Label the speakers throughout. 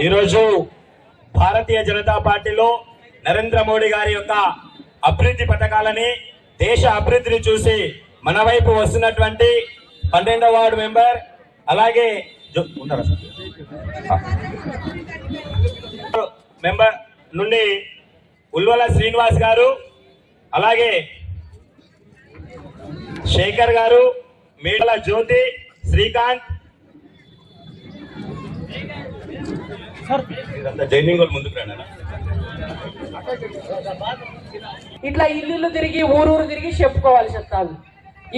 Speaker 1: ఈరోజు భారతీయ జనతా పార్టీలో నరేంద్ర మోడీ గారి యొక్క అభివృద్ధి పథకాలని దేశ అభివృద్ధిని చూసి మన వైపు వస్తున్నటువంటి పన్నెండవ వార్డు మెంబర్ అలాగే మెంబర్ నుండి ఉల్వల శ్రీనివాస్ గారు అలాగే శేఖర్ గారు మీడల జ్యోతి శ్రీకాంత్ ఇదంతా జైనింగ్ వాళ్ళు ముందుకు రండి అన్న.
Speaker 2: ఇట్లా ఇల్లు తిరిగి ఊరూరు తిరిగి చెప్పుకోవాల్సి వస్తుంది.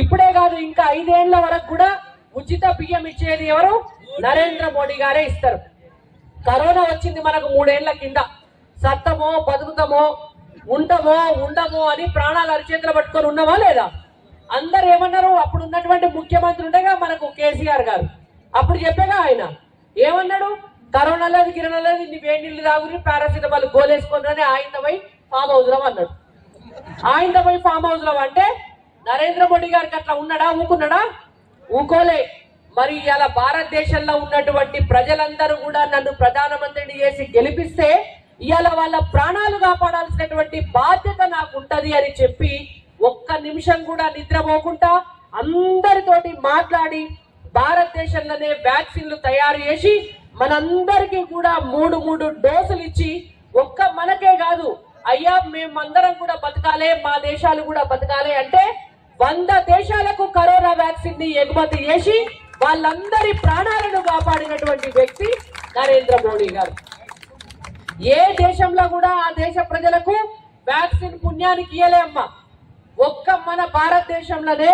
Speaker 2: ఇప్పుడే కాదు ఇంకా ఐదేళ్ళ వరకు కూడా ఉచిత బియ్యం ఇచ్చేది ఎవరు? నరేంద్ర మోడీ గారే ఇస్తారు. కరోనా వచ్చింది మనకు మూడేళ్ళ కింద. సత్తమో బతుకుతామో ఉంటామో ఉండమో అని ప్రాణాలు అరిచేతులు పట్టుకొని ఉన్నామా లేదా? అందరు ఏమన్నారు? అప్పుడు ఉన్నటువంటి ముఖ్యమంత్రి ఉండగా మనకు కేసీఆర్ గారు. అప్పుడు చెప్పాగా ఆయన. ఏమన్నాడు? కరోనా లేదు గిరణ లేదు ఇన్ని వేడి నీళ్ళు పారాసిటమాల్ గోలేసుకుని ఆయన పోయి ఫామ్ హౌస్లో అన్నాడు. ఆయన పోయి ఫామ్ హౌస్లో అంటే నరేంద్ర మోడీ గారికి అట్లా ఉన్నాడా ఊకున్నాడా ఊకోలే మరి ఇలా భారతదేశంలో ఉన్నటువంటి ప్రజలందరూ కూడా నన్ను ప్రధానమంత్రిని చేసి గెలిపిస్తే ఇవాళ వాళ్ళ ప్రాణాలు కాపాడాల్సినటువంటి బాధ్యత నాకు ఉంటది అని చెప్పి ఒక్క నిమిషం కూడా నిద్రపోకుండా అందరితోటి మాట్లాడి భారతదేశంలోనే వ్యాక్సిన్లు తయారు చేసి మనందరికీ కూడా మూడు మూడు డోసులు ఇచ్చి ఒక్క మనకే కాదు అయ్యా మేమందరం కూడా బతకాలే మా దేశాలు కూడా బతకాలి అంటే వంద దేశాలకు కరోనా వ్యాక్సిన్ని ఎగుమతి చేసి వాళ్ళందరి ప్రాణాలను కాపాడినటువంటి వ్యక్తి నరేంద్ర మోడీ గారు. ఏ దేశంలో కూడా ఆ దేశ ప్రజలకు వ్యాక్సిన్ పుణ్యానికి ఇయ్యలే అమ్మా. ఒక్క మన భారతదేశంలోనే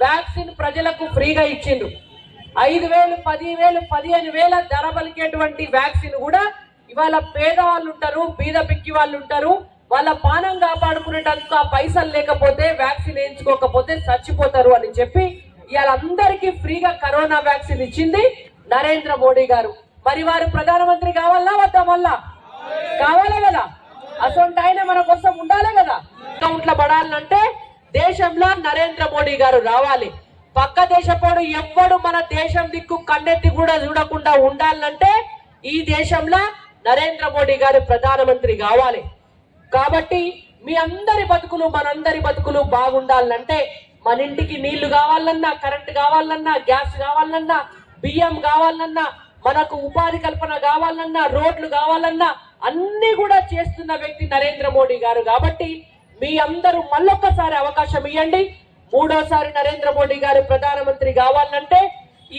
Speaker 2: వ్యాక్సిన్ ప్రజలకు ఫ్రీగా ఇచ్చిండ్రు. ఐదు వేలు పదివేలు పదిహేను వేల ధర పలికేటువంటి వ్యాక్సిన్ కూడా ఇవాళ పేదవాళ్ళు ఉంటారు బీద పిక్కి వాళ్ళు ఉంటారు వాళ్ళ పానం కాపాడుకునేటందుకు ఆ పైసలు లేకపోతే వ్యాక్సిన్ వేయించుకోకపోతే చచ్చిపోతారు అని చెప్పి ఇవాళ అందరికీ ఫ్రీగా కరోనా వ్యాక్సిన్ ఇచ్చింది నరేంద్ర మోడీ గారు. మరి వారు ప్రధానమంత్రి కావాలా వద్దా మళ్ళా? కావాలా కదా? అసలు ఆయన మన కోసం ఉండాలి కదా? అకౌంట్ల పడాలంటే దేశంలో నరేంద్ర మోడీ గారు రావాలి. పక్క దేశపోడు ఎవ్వడు మన దేశం దిక్కు కన్నెత్తి కూడా చూడకుండా ఉండాలంటే ఈ దేశంలో నరేంద్ర మోడీ గారు ప్రధానమంత్రి కావాలి. కాబట్టి మీ అందరి బతుకులు మనందరి బతుకులు బాగుండాలంటే మన ఇంటికి నీళ్ళు కావాలన్నా కరెంట్ కావాలన్నా గ్యాస్ కావాలన్నా బియ్యం కావాలన్నా మనకు ఉపాధి కల్పన కావాలన్నా రోడ్లు కావాలన్నా అన్ని కూడా చేస్తున్న వ్యక్తి నరేంద్ర మోడీ గారు. కాబట్టి మీ అందరూ మళ్ళొక్కసారి అవకాశం ఇవ్వండి మూడోసారి నరేంద్ర మోడీ గారు ప్రధానమంత్రి కావాలంటే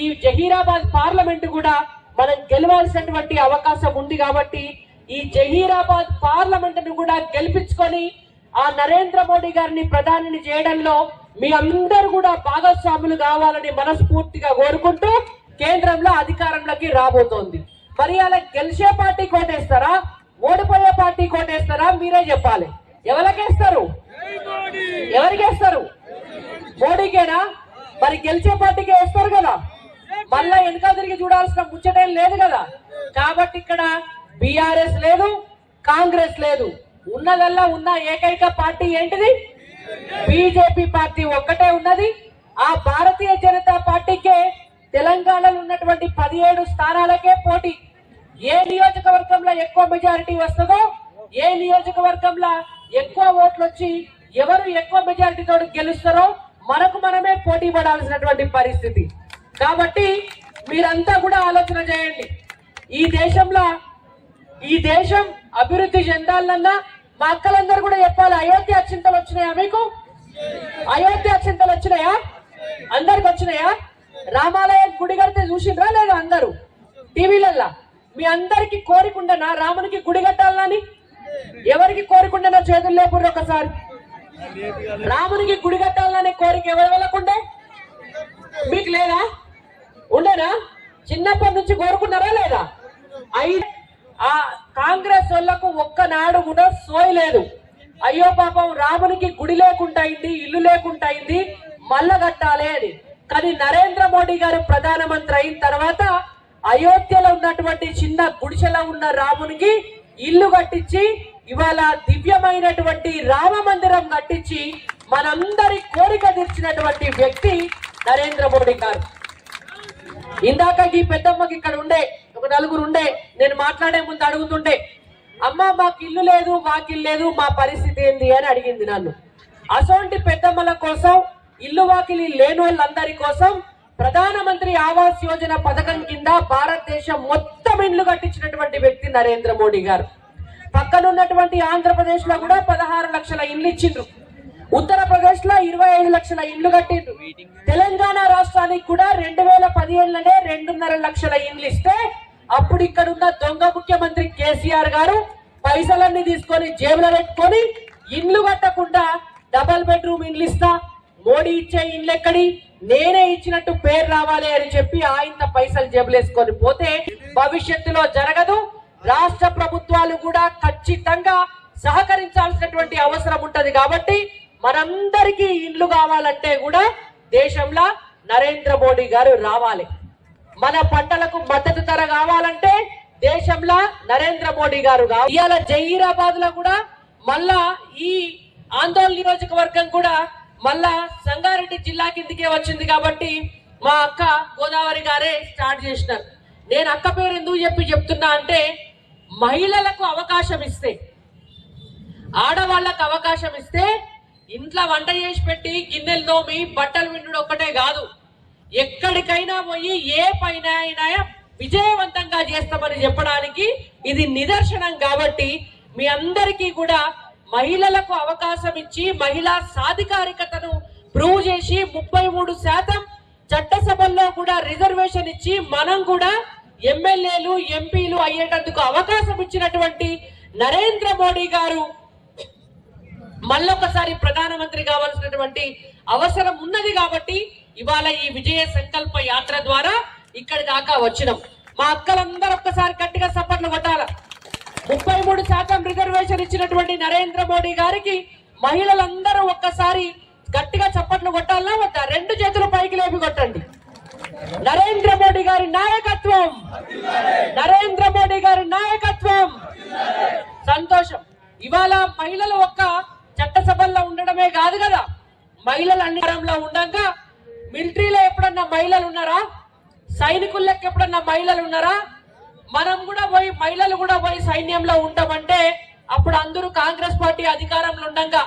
Speaker 2: ఈ జహీరాబాద్ పార్లమెంట్ కూడా మనం గెలవాల్సినటువంటి అవకాశం ఉంది కాబట్టి ఈ జహీరాబాద్ పార్లమెంట్ను కూడా గెలిపించుకొని ఆ నరేంద్ర మోడీ గారిని ప్రధానిని చేయడంలో మీ అందరూ కూడా భాగస్వాములు కావాలని మనస్ఫూర్తిగా కోరుకుంటూ కేంద్రంలో అధికారంలోకి రాబోతోంది. మరి అలా గెలిచే పార్టీ కోటేస్తారా? ఓడిపోయే పార్టీ కోటేస్తారా? మీరే చెప్పాలి. ఎవరికేస్తారు? ఎవరికేస్తారు? మోడీకేనా? మరి గెలిచే పార్టీకే వేస్తారు కదా. మళ్ళా వెనక తిరిగి చూడాల్సిన ముచ్చటేం లేదు కదా. కాబట్టి ఇక్కడ బిఆర్ఎస్ లేదు కాంగ్రెస్ లేదు. ఉన్నదల్లా ఉన్న ఏకైక పార్టీ ఏంటిది? బీజేపీ పార్టీ ఒక్కటే ఉన్నది. ఆ భారతీయ జనతా పార్టీకే తెలంగాణలో ఉన్నటువంటి పదిహేడు స్థానాలకే పోటీ. ఏ నియోజకవర్గంలో ఎక్కువ మెజారిటీ వస్తుందో ఏ నియోజకవర్గంలో ఎక్కువ ఓట్లు వచ్చి ఎవరు ఎక్కువ మెజారిటీతో గెలుస్తారో మనకు మనమే పోటీ పడాల్సినటువంటి పరిస్థితి. కాబట్టి మీరంతా కూడా ఆలోచన చేయండి. ఈ దేశంలో ఈ దేశం అభివృద్ధి చెందాలన్నా మా అక్కలందరూ కూడా చెప్పాలి అయోధ్య చింతలు వచ్చినాయా మీకు? అయోధ్య చింతలు వచ్చినాయా? అందరికి వచ్చినాయా? రామాలయం గుడి కడితే చూసిండ్రా లేదా అందరూ? టీవీలల్లా? మీ అందరికి కోరిక ఉండనా? రామునికి గుడి కట్టాలని ఎవరికి కోరికుండనా చేతులు లేకుండా ఒకసారి? రామునికి గుడి కట్టాలనే కోరిక ఎవరి వెళ్ళకుండే మీకు లేదా? ఉండేనా? చిన్నప్పటి నుంచి కోరుకున్నారా లేదా? ఐదు ఆ కాంగ్రెస్ వాళ్ళకు ఒక్కనాడు కూడా సోయలేదు అయ్యో పాపం రామునికి గుడి లేకుండా అయింది ఇల్లు లేకుండా అయింది మల్ల కట్టాలి అని. కానీ నరేంద్ర మోడీ గారు ప్రధానమంత్రి అయిన తర్వాత అయోధ్యలో ఉన్నటువంటి చిన్న గుడిసెలో ఉన్న రామునికి ఇల్లు కట్టించి ఇవాళ దివ్యమైనటువంటి రామ మందిరం కట్టించి మనందరి కోరిక తీర్చినటువంటి వ్యక్తి నరేంద్ర మోడీ గారు. ఇందాక ఈ పెద్దమ్మకి ఇక్కడ ఉండే ఒక నలుగురు ఉండే నేను మాట్లాడే ముందు అడుగుతుండే అమ్మ మాకు ఇల్లు లేదు వాకిల్లు లేదు మా పరిస్థితి ఏంది? అని అడిగింది నన్ను. అసోంటి పెద్దమ్మల కోసం ఇల్లు వాకిలి లేని వాళ్ళందరి కోసం ప్రధానమంత్రి ఆవాస్ యోజన పథకం కింద భారతదేశం మొత్తం ఇండ్లు కట్టించినటువంటి వ్యక్తి నరేంద్ర మోడీ గారు. పక్కనున్నటువంటి ఆంధ్రప్రదేశ్లో కూడా పదహారు లక్షల ఇండ్లు ఇచ్చిండ్రు. ఉత్తరప్రదేశ్లో ఇరవై ఐదు లక్షల ఇండ్లు కట్టిండ్రు. తెలంగాణ రాష్ట్రానికి కూడా రెండు వేల పదిహేనులోనే రెండున్నర లక్షల ఇండ్లు ఇస్తే అప్పుడు ఇక్కడ ఉన్న దొంగ ముఖ్యమంత్రి కేసీఆర్ గారు పైసలన్నీ తీసుకొని జేబులో పెట్టుకొని ఇండ్లు కట్టకుండా డబల్ బెడ్రూమ్ ఇండ్లు ఇస్తా. మోడీ ఇచ్చే ఇండ్లు ఎక్కడి? నేనే ఇచ్చినట్టు పేరు రావాలి అని చెప్పి ఆయన పైసలు జబులేసుకొని పోతే భవిష్యత్తులో జరగదు. రాష్ట్ర ప్రభుత్వాలు కూడా ఖచ్చితంగా సహకరించాల్సినటువంటి అవసరం ఉంటది కాబట్టి మనందరికీ ఇండ్లు కావాలంటే కూడా దేశంలో నరేంద్ర మోడీ గారు రావాలి. మన పంటలకు మద్దతు ధర కావాలంటే దేశంలో నరేంద్ర మోడీ గారు కావాలి ఇవాళ జహీరాబాద్లో కూడా మళ్ళా ఈ ఆందోళన నియోజకవర్గం కూడా మళ్ళా సంగారెడ్డి జిల్లా కిందకే వచ్చింది కాబట్టి మా అక్క గోదావరి గారే స్టార్ట్ చేసినారు. నేను అక్క పేరు ఎందుకు చెప్పి చెప్తున్నా అంటే మహిళలకు అవకాశం ఇస్తే ఆడవాళ్ళకు అవకాశం ఇస్తే ఇంట్లో వంట చేసి పెట్టి గిన్నెలు తోమి బట్టలు విండు ఒక్కటే కాదు. ఎక్కడికైనా పోయి ఏ పైన అయినా విజయవంతంగా చేస్తామని చెప్పడానికి ఇది నిదర్శనం కాబట్టి మీ అందరికీ కూడా మహిళలకు అవకాశం ఇచ్చి మహిళా సాధికారికతను ప్రూవ్ చేసి ముప్పై మూడు శాతం చట్టసభల్లో కూడా రిజర్వేషన్ ఇచ్చి మనం కూడా ఎమ్మెల్యేలు ఎంపీలు అయ్యేటందుకు అవకాశం ఇచ్చినటువంటి నరేంద్ర మోడీ గారు మళ్ళొకసారి ప్రధానమంత్రి కావాల్సినటువంటి అవసరం ఉన్నది కాబట్టి ఇవాళ ఈ విజయ సంకల్ప యాత్ర ద్వారా ఇక్కడి దాకా వచ్చినాం. మా అక్కలందరూ ఒక్కసారి గట్టిగా సపర్లు కొట్టాల? ముప్పై మూడు శాతం రిజర్వేషన్ ఇచ్చినటువంటి నరేంద్ర మోడీ గారికి మహిళలందరూ ఒక్కసారి గట్టిగా చప్పట్లు కొట్టాలా వద్దా? రెండు చేతులు పైకి లేపి కొట్టండి. నరేంద్ర మోడీ గారి నాయకత్వం. నరేంద్ర మోడీ గారి నాయకత్వం. సంతోషం. ఇవాళ మహిళలు ఒక్క చట్టసభల్లో ఉండడమే కాదు కదా. మహిళలు అన్నిలో ఉండగా మిలిటరీలో ఎప్పుడన్నా మహిళలు ఉన్నారా? సైనికులకు ఎప్పుడన్నా మహిళలు ఉన్నారా? మనం కూడా పోయి మహిళలు కూడా పోయి సైన్యంలో ఉంటామంటే అప్పుడు అందరూ కాంగ్రెస్ పార్టీ అధికారంలో ఉండగా.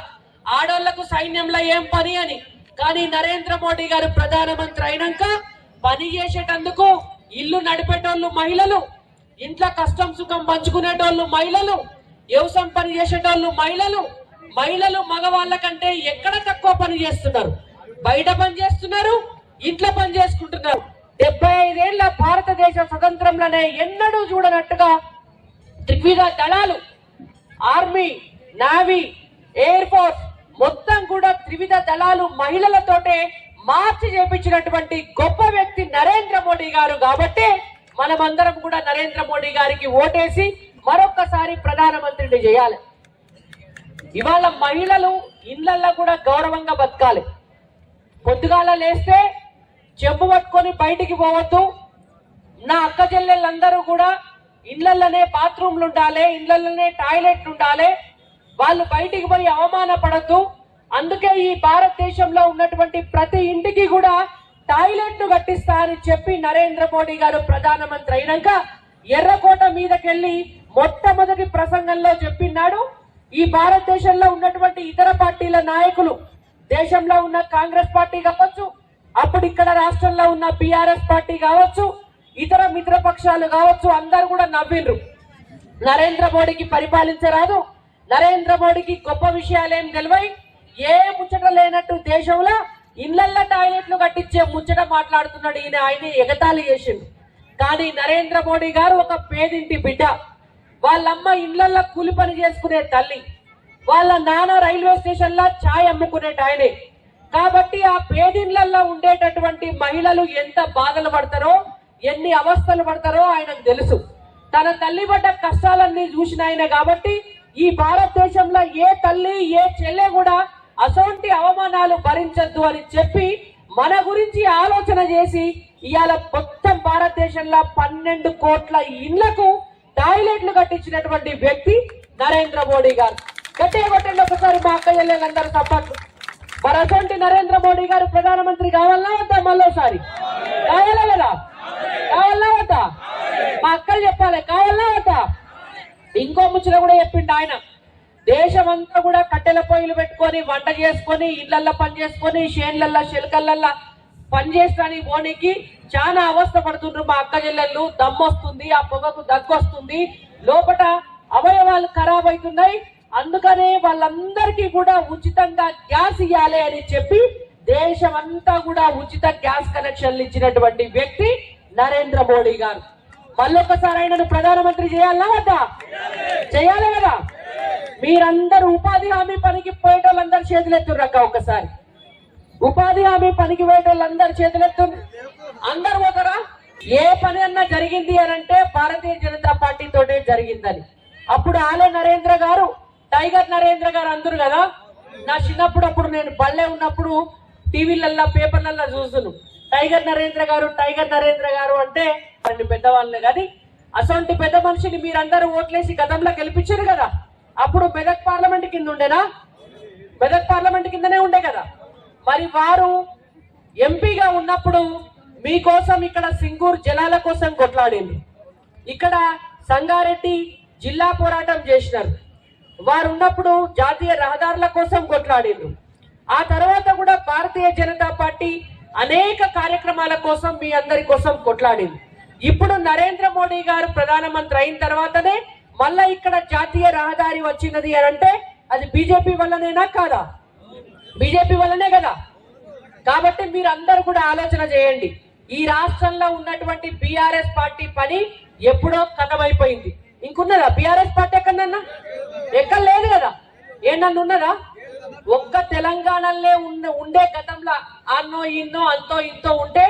Speaker 2: ఆడోళ్ళకు సైన్యంలో ఏం పని అని. కానీ నరేంద్ర మోడీ గారు ప్రధానమంత్రి అయినాక పని చేసేటందుకు ఇల్లు నడిపేటోళ్ళు మహిళలు ఇంట్లో కష్టం సుఖం పంచుకునేటోళ్ళు మహిళలు వ్యవసాయం పని చేసేటోళ్ళు మహిళలు మహిళలు మగవాళ్ళ కంటే ఎక్కడ తక్కువ పని చేస్తున్నారు? బయట పని చేస్తున్నారు ఇంట్లో పని చేసుకుంటున్నారు. డెబ్బై ఐదేళ్ళ భారతదేశ స్వతంత్రంలోనే ఎన్నడూ చూడనట్టుగా త్రివిధ దళాలు ఆర్మీ నావీ ఎయిర్ ఫోర్స్ మొత్తం కూడా త్రివిధ దళాలు మహిళలతోటే మార్చి చేపించినటువంటి గొప్ప వ్యక్తి నరేంద్ర మోడీ గారు కాబట్టి మనమందరం కూడా నరేంద్ర మోడీ గారికి ఓటేసి మరొకసారి ప్రధానమంత్రిని చేయాలి. ఇవాళ మహిళలు ఇళ్ళలో కూడా గౌరవంగా బతకాలి. పొద్దుగాల లేస్తే చెంబు పట్టుకొని బయటికి పోవద్దు. నా అక్క చెల్లెళ్ళందరూ కూడా ఇళ్ళలోనే బాత్రూమ్లు ఉండాలి ఇళ్ళలోనే టాయిలెట్లు ఉండాలి వాళ్ళు బయటికి పోయి అవమానపడద్దు. అందుకే ఈ భారతదేశంలో ఉన్నటువంటి ప్రతి ఇంటికి కూడా టాయిలెట్ను కట్టిస్తా అని చెప్పి నరేంద్ర మోడీ గారు ప్రధానమంత్రి అయినాక ఎర్రకోట మీదకెళ్ళి మొట్టమొదటి ప్రసంగంలో చెప్పినాడు ఈ భారతదేశంలో ఉన్నటువంటి ఇతర పార్టీల నాయకులు దేశంలో ఉన్న కాంగ్రెస్ పార్టీ కావచ్చు అప్పుడు ఇక్కడ రాష్ట్రంలో ఉన్న బీఆర్ఎస్ పార్టీ కావచ్చు ఇతర మిత్రపక్షాలు కావచ్చు అందరు కూడా నవ్విండ్రు. నరేంద్ర మోడీకి పరిపాలించరాదు. నరేంద్ర మోడీకి గొప్ప విషయాలేం తెలివై ఏ ముచ్చట లేనట్టు దేశంలో ఇళ్ళల్లో టాయిలెట్లు కట్టించే ముచ్చట మాట్లాడుతున్నాడు ఈయన. ఆయన ఎగతాళి చేసిండు. కానీ నరేంద్ర మోడీ గారు ఒక పేదింటి బిడ్డ. వాళ్ళమ్మ ఇళ్ళల్లో కూలి పని చేసుకునే తల్లి. వాళ్ళ నాన్న రైల్వే స్టేషన్లో ఛాయ్ అమ్ముకునే ఆయనే. కాబట్టి ఆ పేదిండ్లల్లో ఉండేటటువంటి మహిళలు ఎంత బాధలు పడతారో ఎన్ని అవస్థలు పడతారో ఆయనకు తెలుసు. తన తల్లి పడ్డ కష్టాలన్నీ చూసిన ఆయన కాబట్టి ఈ భారతదేశంలో ఏ తల్లి ఏ చెల్లె కూడా అసొంటి అవమానాలు భరించద్దు అని చెప్పి మన గురించి ఆలోచన చేసి ఇవాళ మొత్తం భారతదేశంలో పన్నెండు కోట్ల ఇళ్ళకు టాయిలెట్లు కట్టించినటువంటి వ్యక్తి నరేంద్ర మోడీ గారు. గట్టే కొట్టండి ఒకసారి మా అక్క చెల్లెలందరూ తప్పట్లు మరి అటువంటి నరేంద్ర మోడీ గారు ప్రధానమంత్రి కావాలన్నా వద్దా మళ్ళోసారి? కావాలా లేదా? కావాలా వద్దా? మా అక్కలు చెప్పాలి కావాలా వద్దా? ఇంకో ముచ్చట కూడా చెప్పిండు ఆయన. దేశమంతా కూడా కట్టెల పొయ్యిలు పెట్టుకొని వంట చేసుకొని ఇళ్ళల్లో పని చేసుకొని షేన్లల్లో శిల్కలల్లో పని చేస్తాని పోనీకి చాలా అవస్థ పడుతుండ్రు మా అక్క చెల్లెళ్ళు. దమ్మొస్తుంది ఆ పొగకు దగ్గు వస్తుంది లోపట అవయవాలు ఖరాబ్ అవుతున్నాయి. అందుకనే వాళ్ళందరికీ కూడా ఉచితంగా గ్యాస్ ఇవ్వాలి అని చెప్పి దేశమంతా కూడా ఉచిత గ్యాస్ కనెక్షన్లు ఇచ్చినటువంటి వ్యక్తి నరేంద్ర మోడీ గారు. మళ్ళొకసారి ఆయనను ప్రధానమంత్రి చేయాలా వద్దా? చేయాలి కదా? మీరందరూ ఉపాధి హామీ పనికి పోయేటోళ్ళందరూ చేతులెత్తుర్రక్క ఒకసారి ఉపాధి హామీ పనికి పోయేటోళ్ళందరూ చేతులెత్తు అందరు పోతారా? ఏ పని అన్నా జరిగింది అని అంటే భారతీయ జనతా పార్టీ తోటే జరిగిందని. అప్పుడు ఆలే నరేంద్ర గారు టైగర్ నరేంద్ర గారు అందరు కదా? నా చిన్నప్పుడు అప్పుడు నేను బళ్ళే ఉన్నప్పుడు టీవీలల్లో పేపర్లల్లా చూసును టైగర్ నరేంద్ర గారు టైగర్ నరేంద్ర గారు అంటే వాళ్ళు పెద్దవాళ్ళే కానీ అసొంటి పెద్ద మనిషిని మీరందరూ ఓట్లేసి గతంలో గెలిపించారు కదా? అప్పుడు మెదక్ పార్లమెంట్ కింద ఉండేనా? మెదక్ పార్లమెంట్ కిందనే ఉండే కదా? మరి వారు ఎంపీగా ఉన్నప్పుడు మీకోసం ఇక్కడ సింగూర్ జలాల కోసం కొట్లాడింది ఇక్కడ సంగారెడ్డి జిల్లా పోరాటం చేసినారు. వారు ఉన్నప్పుడు జాతీయ రహదారుల కోసం కొట్లాడిండ్రు. ఆ తర్వాత కూడా భారతీయ జనతా పార్టీ అనేక కార్యక్రమాల కోసం మీ అందరి కోసం కొట్లాడింది. ఇప్పుడు నరేంద్ర మోడీ గారు ప్రధానమంత్రి అయిన తర్వాతనే మళ్ళా ఇక్కడ జాతీయ రహదారి వచ్చినది అని అంటే అది బీజేపీ వల్లనేనా కాదా? బీజేపీ వల్లనే కదా. కాబట్టి మీరు అందరూ కూడా ఆలోచన చేయండి. ఈ రాష్ట్రంలో ఉన్నటువంటి బీఆర్ఎస్ పార్టీ పని ఎప్పుడో కథమైపోయింది. ఇంకున్నదా? బీఆర్ఎస్ పార్టీ ఎక్కడన్నా ఎక్కడ లేదు కదా. ఏమన్నా ఉన్నదా? ఒక్క తెలంగాణలో ఉన్న ఉండే గతంలో అన్నో ఇన్నో అంతో ఇంతో ఉంటే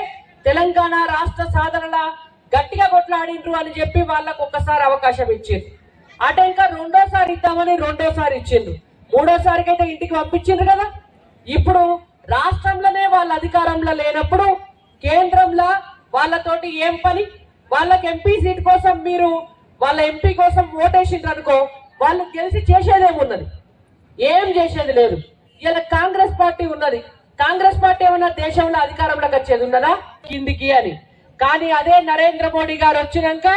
Speaker 2: తెలంగాణ రాష్ట్ర సాధనల గట్టిగా కొట్లాడిండ్రు అని చెప్పి వాళ్ళకు ఒక్కసారి అవకాశం ఇచ్చింది అట ఇంకా రెండోసారి ఇద్దామని రెండోసారి ఇచ్చిండ్రు. మూడోసారికి అయితే ఇంటికి పంపించిండ్రు కదా. ఇప్పుడు రాష్ట్రంలోనే వాళ్ళ అధికారంలో లేనప్పుడు కేంద్రంలో వాళ్ళతోటి ఏం పని? వాళ్ళకి ఎంపీ సీట్ కోసం మీరు వాళ్ళ ఎంపీ కోసం ఓటేసిండ్రు అనుకో వాళ్ళు గెలిచి చేసేదేమున్నది ఏం చేసేది లేదు. ఇలా కాంగ్రెస్ పార్టీ ఉన్నది. కాంగ్రెస్ పార్టీ ఏమన్నా దేశంలో అధికారంలోకి వచ్చేది ఉన్నదా? కిందికి అని. కానీ అదే నరేంద్ర మోడీ గారు వచ్చినాక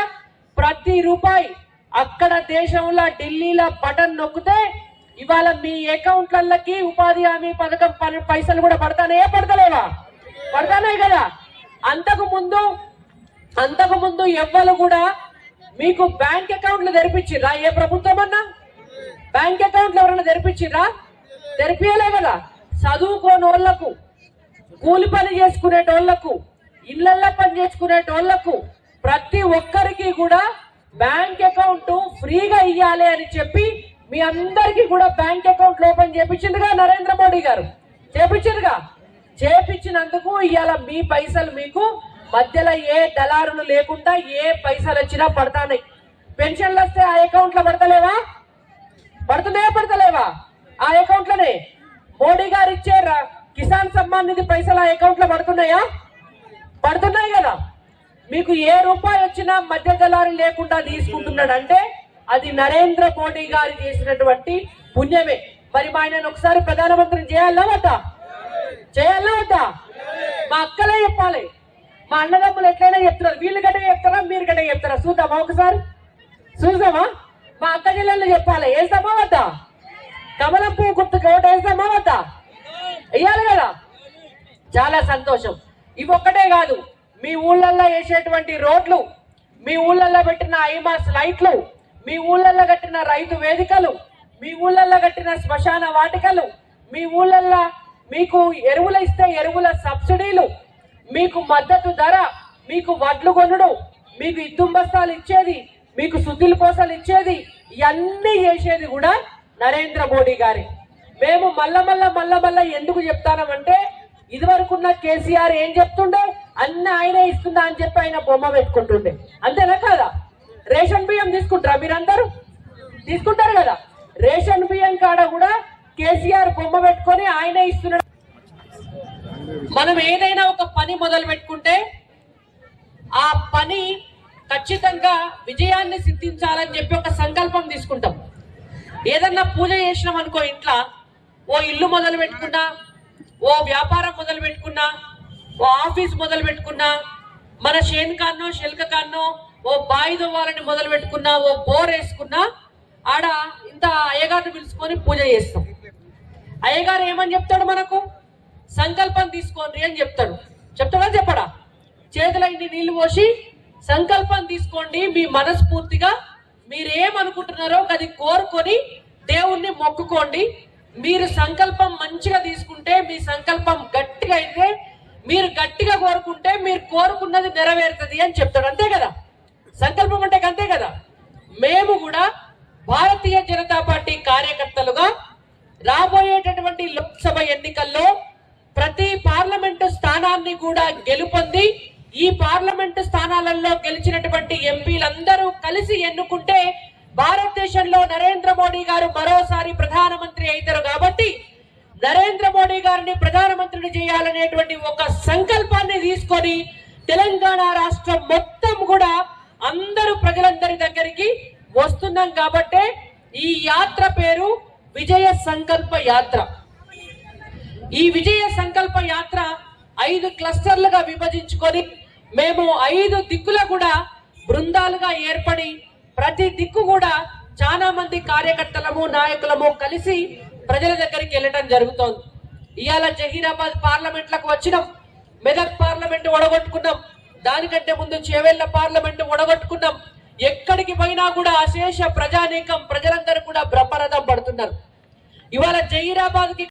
Speaker 2: ప్రతి రూపాయి అక్కడ దేశంలో ఢిల్లీలో బటన్ నొక్కితే ఇవాళ మీ అకౌంట్లకి ఉపాధి హామీ పథకం పైసలు కూడా పడతానే పడతలేవా? పడతానే కదా. అంతకు ముందు అంతకు ముందు ఎవ్వరు కూడా మీకు బ్యాంక్ అకౌంట్లు తెరిపించిర్రా ఏ ప్రభుత్వం అన్నా? బ్యాంక్ అకౌంట్లు ఎవరైనా తెరిపించిర్రా? తెరిపియలే కదా. చదువుకోని వాళ్ళకు కూలి పని చేసుకునేటోళ్ళకు ఇళ్ళల్లో పని చేసుకునేటోళ్ళకు ప్రతి ఒక్కరికి కూడా బ్యాంక్ అకౌంట్ ఫ్రీగా ఇయ్యాలి అని చెప్పి మీ అందరికి కూడా బ్యాంక్ అకౌంట్ ఓపెన్ చేపించిందిగా నరేంద్ర మోడీ గారు. చేపించిందిగా. చేపించినందుకు ఇవాళ మీ పైసలు మీకు మధ్యలో ఏ దళారులు లేకుండా ఏ పైసలు వచ్చినా పడతాయి పెన్షన్లు వస్తే ఆ అకౌంట్లో పడతలేవా? పడుతున్నాయా పడతలేవా? ఆ అకౌంట్లోనే మోడీ గారు ఇచ్చే కిసాన్ సమ్మాన్ నిధి పైసలు ఆ అకౌంట్లో పడుతున్నాయా? పడుతున్నాయి కదా. మీకు ఏ రూపాయి వచ్చినా మధ్య దళారు లేకుండా తీసుకుంటున్నాడంటే అది నరేంద్ర మోడీ గారు చేసినటువంటి పుణ్యమే. మరి మా ఆయనను ఒకసారి ప్రధానమంత్రిని చేయాలా వద్దా? చేయాలా వద్దా? మా అక్కలే చెప్పాలి. మా అన్నదమ్ములు ఎట్లయినా చెప్తున్నారు. వీళ్ళు గట్ట చెప్తారా? మీరు గట్ట చెప్తారా? చూద్దామా ఒకసారి? చూద్దామా? మా అక్క జిల్లాలో చెప్పాలి. వేస్తామా వద్దా కమలం పువ్వు గుర్తుకు ఓటు వేస్తామా వద్దా వెయ్యాలి కదా? చాలా సంతోషం. ఇవొక్కటే కాదు. మీ ఊళ్ళల్లో వేసేటువంటి రోడ్లు మీ ఊళ్ళల్లో పెట్టిన ఐమాస్ లైట్లు మీ ఊళ్ళల్లో కట్టిన రైతు వేదికలు మీ ఊళ్ళల్లో కట్టిన శ్మశాన వాటికలు మీ ఊళ్ళల్లో మీకు ఎరువులు ఇస్తే ఎరువుల సబ్సిడీలు మీకు మద్దతు ధర మీకు వడ్లు కొనడం మీకు ఇద్దుం బస్తాలు ఇచ్చేది మీకు సుద్దిల పోసలు ఇచ్చేది ఇవన్నీ చేసేది కూడా నరేంద్ర మోడీ గారి. మేము మల్ల మల్ల మల్ల మల్ల ఎందుకు చెప్తానంటే ఇదివరకున్న కేసీఆర్ ఏం చెప్తుండే? అన్ని ఆయనే ఇస్తుందా అని చెప్పి ఆయన బొమ్మ పెట్టుకుంటుండే. అంతేనా కదా? రేషన్ బియ్యం తీసుకుంటారా మీరందరూ? తీసుకుంటారు కదా? రేషన్ బియ్యం కాడ కూడా కేసీఆర్ బొమ్మ పెట్టుకొని ఆయనే ఇస్తున్నాడు. మనం ఏదైనా ఒక పని మొదలు పెట్టుకుంటే ఆ పని ఖచ్చితంగా విజయాన్ని సిద్ధించాలని చెప్పి ఒక సంకల్పం తీసుకుంటాం. ఏదన్నా పూజ చేసినాం అనుకో ఇంట్లో ఓ ఇల్లు మొదలు పెట్టుకున్నా ఓ వ్యాపారం మొదలు పెట్టుకున్నా ఓ ఆఫీస్ మొదలు పెట్టుకున్నా మన షేన్ కాన్నో షెల్క కాన్నో ఓ బాయి దవ్వాలని మొదలు పెట్టుకున్నా ఓ బోర్ వేసుకున్నా ఆడ ఇంత అయ్యగారిని పిలుచుకొని పూజ చేస్తాం. అయ్యగారు ఏమని చెప్తాడు మనకు? సంకల్పం తీసుకోండి అని చెప్తాడు. చెప్తాడా చెప్పడా? చేతుల ఇన్ని నీళ్ళు పోసి సంకల్పం తీసుకోండి మీ మనస్ఫూర్తిగా మీరేమనుకుంటున్నారో అది కోరుకొని దేవుణ్ణి మొక్కుకోండి. మీరు సంకల్పం మంచిగా తీసుకుంటే మీ సంకల్పం గట్టిగా అయితే మీరు గట్టిగా కోరుకుంటే మీరు కోరుకున్నది నెరవేరుతుంది అని చెప్తాడు. అంతే కదా? సంకల్పం అంటే అంతే కదా? మేము కూడా భారతీయ జనతా పార్టీ కార్యకర్తలుగా రాబోయేటటువంటి లోక్సభ ఎన్నికల్లో ప్రతి పార్లమెంటు స్థానాన్ని కూడా గెలుపొంది ఈ పార్లమెంటు స్థానాలలో గెలిచినటువంటి ఎంపీలందరూ కలిసి ఎన్నుకుంటే భారతదేశంలో నరేంద్ర మోడీ గారు మరోసారి ప్రధానమంత్రి అవుతారు కాబట్టి నరేంద్ర మోడీ గారిని ప్రధానమంత్రిని చేయాలనేటువంటి ఒక సంకల్పాన్ని తీసుకొని తెలంగాణ రాష్ట్రం మొత్తం కూడా అందరూ ప్రజలందరి దగ్గరికి వస్తున్నాం కాబట్టే ఈ యాత్ర పేరు విజయ సంకల్ప యాత్ర. ఈ విజయ సంకల్ప యాత్ర ఐదు క్లస్టర్లుగా విభజించుకొని మేము ఐదు దిక్కుల కూడా బృందాలుగా ఏర్పడి ప్రతి దిక్కు కూడా చాలా మంది కార్యకర్తలము నాయకులము కలిసి ప్రజల దగ్గరికి వెళ్ళటం జరుగుతోంది. ఇవాళ జహీరాబాద్ పార్లమెంట్లకు వచ్చినాం. మెదక్ పార్లమెంట్ ఒడగొట్టుకున్నాం. దానికంటే ముందు చేవెళ్ళ పార్లమెంట్ ఒడగొట్టుకున్నాం. ఎక్కడికి పోయినా కూడా అశేష ప్రజానీకం ప్రజలందరూ కూడా బ్రహ్మరథం పడుతున్నారు. ఇవాళ జహీరాబాద్కి